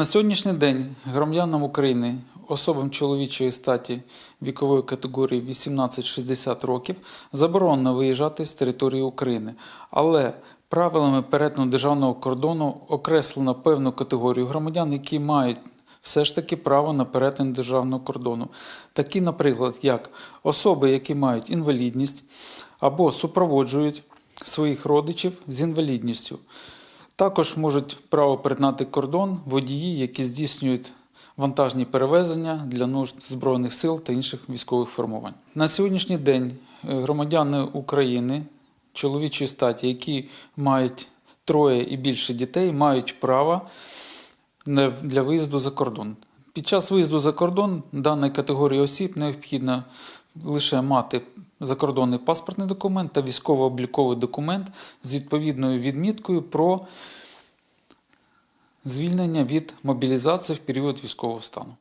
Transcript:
На сьогоднішній день громадянам України, особам чоловічої статі вікової категорії 18-60 років заборонено виїжджати з території України, але правилами перетину державного кордону окреслено певну категорію громадян, які мають все ж таки право на перетин державного кордону. Такі, наприклад, як особи, які мають інвалідність або супроводжують своїх родичів з інвалідністю. Також можуть право перетинати кордон водії, які здійснюють вантажні перевезення для нужд Збройних сил та інших військових формувань. На сьогоднішній день е, громадяни України чоловічої статі, які мають троє і більше дітей, мають право для виїзду за кордон. Під час виїзду за кордон даної категорії осіб необхідно лише мати закордонний паспортний документ та військово-обліковий документ з відповідною відміткою про звільнення від мобілізації в період військового стану.